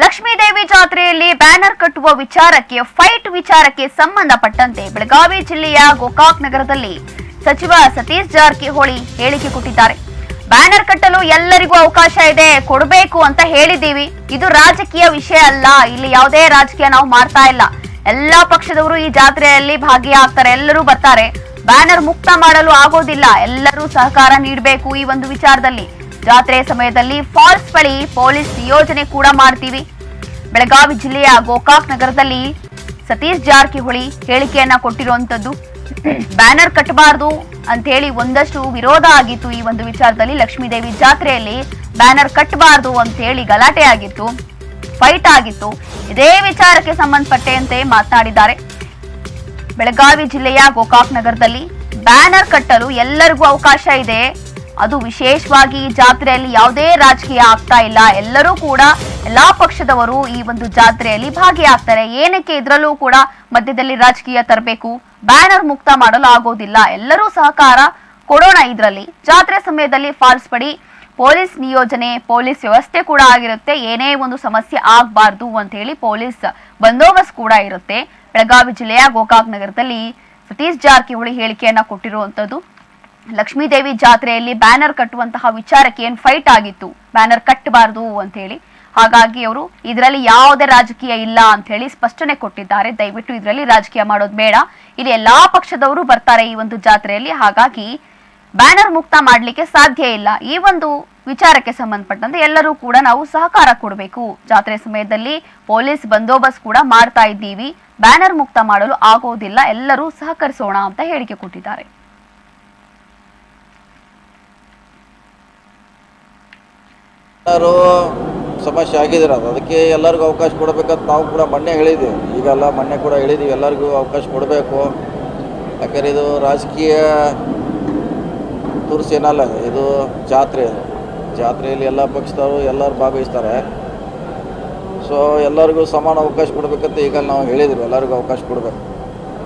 ಲಕ್ಷ್ಮೀದೇವಿ ಜಾತ್ರೆಯಲ್ಲಿ ಬ್ಯಾನರ್ ಕಟ್ಟುವ ವಿಚಾರಕ್ಕೆ, ಫೈಟ್ ವಿಚಾರಕ್ಕೆ ಸಂಬಂಧಪಟ್ಟಂತೆ ಬೆಳಗಾವಿ ಜಿಲ್ಲೆಯ ಗೋಕಾಕ್ ನಗರದಲ್ಲಿ ಸಚಿವ ಸತೀಶ್ ಜಾರಕಿಹೊಳಿ ಹೇಳಿಕೆ ಕೊಟ್ಟಿದ್ದಾರೆ. ಬ್ಯಾನರ್ ಕಟ್ಟಲು ಎಲ್ಲರಿಗೂ ಅವಕಾಶ ಇದೆ, ಕೊಡಬೇಕು ಅಂತ ಹೇಳಿದ್ದೀವಿ. ಇದು ರಾಜಕೀಯ ವಿಷಯ ಅಲ್ಲ, ಇಲ್ಲಿ ಯಾವುದೇ ರಾಜಕೀಯ ನಾವು ಮಾಡ್ತಾ ಇಲ್ಲ. ಎಲ್ಲಾ ಪಕ್ಷದವರು ಈ ಜಾತ್ರೆಯಲ್ಲಿ ಭಾಗಿಯಾಗ್ತಾರೆ, ಎಲ್ಲರೂ ಬರ್ತಾರೆ. ಬ್ಯಾನರ್ ಮುಕ್ತ ಮಾಡಲು ಆಗೋದಿಲ್ಲ, ಎಲ್ಲರೂ ಸಹಕಾರ ನೀಡಬೇಕು ಈ ಒಂದು ವಿಚಾರದಲ್ಲಿ. ಜಾತ್ರೆ ಸಮಯದಲ್ಲಿ ಫಾಲ್ಸ್ ಬಳಿ ಪೊಲೀಸ್ ನಿಯೋಜನೆ ಕೂಡ ಮಾಡ್ತೀವಿ. ಬೆಳಗಾವಿ ಜಿಲ್ಲೆಯ ಗೋಕಾಕ್ ನಗರದಲ್ಲಿ ಸತೀಶ್ ಜಾರಕಿಹೊಳಿ ಹೇಳಿಕೆಯನ್ನ ಕೊಟ್ಟಿರುವಂತದ್ದು. ಬ್ಯಾನರ್ ಕಟ್ಟಬಾರದು ಅಂತ ಹೇಳಿ ಒಂದಷ್ಟು ವಿರೋಧ ಆಗಿತ್ತು ಈ ಒಂದು ವಿಚಾರದಲ್ಲಿ. ಲಕ್ಷ್ಮೀದೇವಿ ಜಾತ್ರೆಯಲ್ಲಿ ಬ್ಯಾನರ್ ಕಟ್ಟಬಾರದು ಅಂತ ಹೇಳಿ ಗಲಾಟೆ ಆಗಿತ್ತು, ಫೈಟ್ ಆಗಿತ್ತು. ಇದೇ ವಿಚಾರಕ್ಕೆ ಸಂಬಂಧಪಟ್ಟಂತೆ ಮಾತನಾಡಿದ್ದಾರೆ. ಬೆಳಗಾವಿ ಜಿಲ್ಲೆಯ ಗೋಕಾಕ್ ನಗರದಲ್ಲಿ ಬ್ಯಾನರ್ ಕಟ್ಟಲು ಎಲ್ಲರಿಗೂ ಅವಕಾಶ ಇದೆ. ಅದು ವಿಶೇಷವಾಗಿ ಈ ಜಾತ್ರೆಯಲ್ಲಿ ಯಾವುದೇ ರಾಜಕೀಯ ಆಗ್ತಾ ಇಲ್ಲ. ಎಲ್ಲರೂ ಕೂಡ, ಎಲ್ಲಾ ಪಕ್ಷದವರು ಈ ಒಂದು ಜಾತ್ರೆಯಲ್ಲಿ ಭಾಗಿಯಾಗ್ತಾರೆ. ಏನಕ್ಕೆ ಇದರಲ್ಲೂ ಕೂಡ ಮಧ್ಯದಲ್ಲಿ ರಾಜಕೀಯ ತರಬೇಕು? ಬ್ಯಾನರ್ ಮುಕ್ತ ಮಾಡಲು ಆಗೋದಿಲ್ಲ. ಎಲ್ಲರೂ ಸಹಕಾರ ಕೊಡೋಣ ಇದರಲ್ಲಿ. ಜಾತ್ರೆ ಸಮಯದಲ್ಲಿ ಫಾಲ್ಸ್ ಪಡಿ, ಪೊಲೀಸ್ ನಿಯೋಜನೆ, ಪೊಲೀಸ್ ವ್ಯವಸ್ಥೆ ಕೂಡ ಆಗಿರುತ್ತೆ. ಏನೇ ಒಂದು ಸಮಸ್ಯೆ ಆಗಬಾರ್ದು ಅಂತ ಹೇಳಿ ಪೊಲೀಸ್ ಬಂದೋಬಸ್ತ್ ಕೂಡ ಇರುತ್ತೆ. ಬೆಳಗಾವಿ ಜಿಲ್ಲೆಯ ಗೋಕಾಕ್ ನಗರದಲ್ಲಿ ಸತೀಶ್ ಜಾರಕಿಹೊಳಿ ಹೇಳಿಕೆಯನ್ನ ಕೊಟ್ಟಿರುವಂತದ್ದು. ಲಕ್ಷ್ಮೀದೇವಿ ಜಾತ್ರೆಯಲ್ಲಿ ಬ್ಯಾನರ್ ಕಟ್ಟುವಂತಹ ವಿಚಾರಕ್ಕೆ ಏನ್ ಫೈಟ್ ಆಗಿತ್ತು? ಬ್ಯಾನರ್ ಕಟ್ಟಬಾರದು ಅಂತ ಹೇಳಿ. ಹಾಗಾಗಿ ಅವರು ಇದರಲ್ಲಿ ಯಾವುದೇ ರಾಜಕೀಯ ಇಲ್ಲ ಅಂತ ಹೇಳಿ ಸ್ಪಷ್ಟನೆ ಕೊಟ್ಟಿದ್ದಾರೆ. ದಯವಿಟ್ಟು ಇದರಲ್ಲಿ ರಾಜಕೀಯ ಮಾಡೋದು ಬೇಡ. ಇಲ್ಲಿ ಎಲ್ಲಾ ಪಕ್ಷದವರು ಬರ್ತಾರೆ ಈ ಒಂದು ಜಾತ್ರೆಯಲ್ಲಿ. ಹಾಗಾಗಿ ಬ್ಯಾನರ್ ಮುಕ್ತ ಮಾಡಲಿಕ್ಕೆ ಸಾಧ್ಯ ಇಲ್ಲ. ಈ ಒಂದು ವಿಚಾರಕ್ಕೆ ಸಂಬಂಧಪಟ್ಟಂತೆ ಎಲ್ಲರೂ ಕೂಡ ನಾವು ಸಹಕಾರ ಕೊಡಬೇಕು. ಜಾತ್ರೆ ಸಮಯದಲ್ಲಿ ಪೊಲೀಸ್ ಬಂದೋಬಸ್ತ್ ಕೂಡ ಮಾಡ್ತಾ ಇದ್ದೀವಿ. ಬ್ಯಾನರ್ ಮುಕ್ತ ಮಾಡಲು ಆಗೋದಿಲ್ಲ. ಎಲ್ಲರೂ ಸಹಕರಿಸೋಣ ಅಂತ ಹೇಳಿಕೆ ಕೊಟ್ಟಿದ್ದಾರೆ. ಎಲ್ಲರೂ ಸಮಸ್ಯೆ ಆಗಿದ್ರೆ ಅದು ಅದಕ್ಕೆ ಎಲ್ಲರಿಗೂ ಅವಕಾಶ ಕೊಡಬೇಕಂತ ನಾವು ಕೂಡ ಮೊನ್ನೆ ಹೇಳಿದ್ವಿ ಈಗೆಲ್ಲ ಮೊನ್ನೆ ಕೂಡ ಹೇಳಿದ್ದೀವಿ. ಎಲ್ಲರಿಗೂ ಅವಕಾಶ ಕೊಡಬೇಕು. ಯಾಕಂದ್ರೆ ಇದು ರಾಜಕೀಯ ತುರ್ಸ್ ಏನಲ್ಲ ಇದು. ಜಾತ್ರೆ. ಇದು ಜಾತ್ರೆಯಲ್ಲಿ ಎಲ್ಲ ಪಕ್ಷದವರು ಎಲ್ಲರೂ ಭಾಗವಹಿಸ್ತಾರೆ. ಸೊ ಎಲ್ಲರಿಗೂ ಸಮಾನ ಅವಕಾಶ ಕೊಡಬೇಕಂತ ಈಗ ನಾವು ಹೇಳಿದ್ರು ಎಲ್ಲರಿಗೂ ಅವಕಾಶ ಕೊಡಬೇಕು.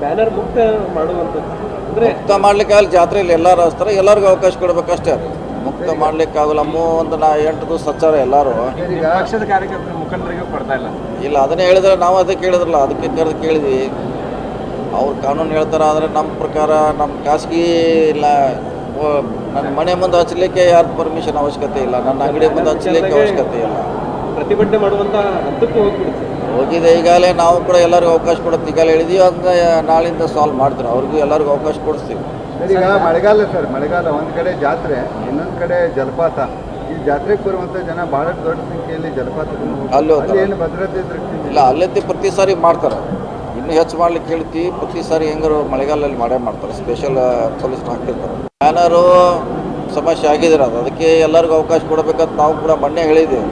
ಬ್ಯಾನರ್ ಮುಕ್ತ ಮಾಡುವಂಥದ್ದು. ಅಂದ್ರೆ ಮುಕ್ತ ಮಾಡ್ಲಿಕ್ಕೆ ಅಲ್ಲಿ ಜಾತ್ರೆಯಲ್ಲಿ ಎಲ್ಲರೂ ಹಚ್ತಾರೆ. ಎಲ್ಲರಿಗೂ ಅವಕಾಶ ಕೊಡಬೇಕಷ್ಟೇ ಮುಕ್ತ ಮಾಡ್ಲಿಕ್ಕಾಗಲ್ಲ. ಅಮ್ಮು ಒಂದು ನಾ ಎಂಟು ದಿವಸ ಹಚ್ಚಾರ ಎಲ್ಲರೂ ಪಕ್ಷದ ಕಾರ್ಯಕರ್ತರ ಮುಖಂಡರಿಗೂ ಕೊಡ್ತಾ ಇಲ್ಲ. ಇಲ್ಲ ಅದನ್ನೇ ಹೇಳಿದ್ರೆ ನಾವು ಅದಕ್ಕೆ ಹೇಳಿದ್ರಲ್ಲ ಅದಕ್ಕೆ ಕರೆದು ಕೇಳಿದ್ವಿ. ಅವ್ರು ಕಾನೂನು ಹೇಳ್ತಾರೆ ಆದರೆ ನಮ್ಮ ಪ್ರಕಾರ ನಮ್ಮ ಖಾಸಗಿ ಇಲ್ಲ ನನ್ನ ಮನೆ ಮುಂದೆ ಹಚ್ಚಲಿಕ್ಕೆ ಯಾರು ಪರ್ಮಿಷನ್ ಅವಶ್ಯಕತೆ ಇಲ್ಲ ನನ್ನ ಅಂಗಡಿ ಮುಂದೆ ಹಚ್ಚಲಿಕ್ಕೆ ಅವಶ್ಯಕತೆ ಇಲ್ಲ. ಪ್ರತಿಭಟನೆ ಮಾಡುವಂತ ಹಂತಕ್ಕೂ ಹೋಗ್ಬಿಡುತ್ತೆ. ಹೋಗಿದೆ ಈಗಾಗಲೇ ನಾವು ಕೂಡ ಎಲ್ಲರಿಗೂ ಅವಕಾಶ ಕೊಡುತ್ತೆ. ಈಗಾಗಲೇ ಹೇಳಿದೀವಿ ಅದನ್ನ ನಾಳಿಂದ ಸಾಲ್ವ್ ಮಾಡ್ತಾರೆ ಅವ್ರಿಗೂ ಎಲ್ಲರಿಗೂ ಅವಕಾಶ ಕೊಡಿಸ್ತೀವಿ. ಈಗ ಮಳೆಗಾಲ ಸರ್ ಮಳೆಗಾಲ ಒಂದು ಕಡೆ ಜಾತ್ರೆ ಇನ್ನೊಂದು ಕಡೆ ಜಲಪಾತ. ಈ ಜಾತ್ರೆಗೆ ಬರುವಂಥ ಜನ ಭಾಳ ದೊಡ್ಡ ಸಂಖ್ಯೆಯಲ್ಲಿ ಜಲಪಾತ ಅಲ್ಲೂ. ಏನು ಭದ್ರತೆ ಇಲ್ಲ ಅಲ್ಲಂತೆ ಪ್ರತಿ ಸಾರಿ ಮಾಡ್ತಾರೆ. ಇನ್ನೂ ಹೆಚ್ಚು ಮಾಡ್ಲಿಕ್ಕೆ ಹೇಳ್ತೀವಿ ಪ್ರತಿ ಸಾರಿ ಹೆಂಗಾರು ಮಳೆಗಾಲದಲ್ಲಿ ಮಾಡೇ ಮಾಡ್ತಾರೆ. ಸ್ಪೆಷಲ್ ಪೊಲೀಸ್ ಹಾಕಿರ್ತಾರೆ. ಬ್ಯಾನರು ಸಮಸ್ಯೆ ಆಗಿದ್ದೀರ ಅದು. ಅದಕ್ಕೆ ಎಲ್ಲರಿಗೂ ಅವಕಾಶ ಕೊಡಬೇಕಂತ ನಾವು ಕೂಡ ಮೊನ್ನೆ ಹೇಳಿದ್ದೀವಿ.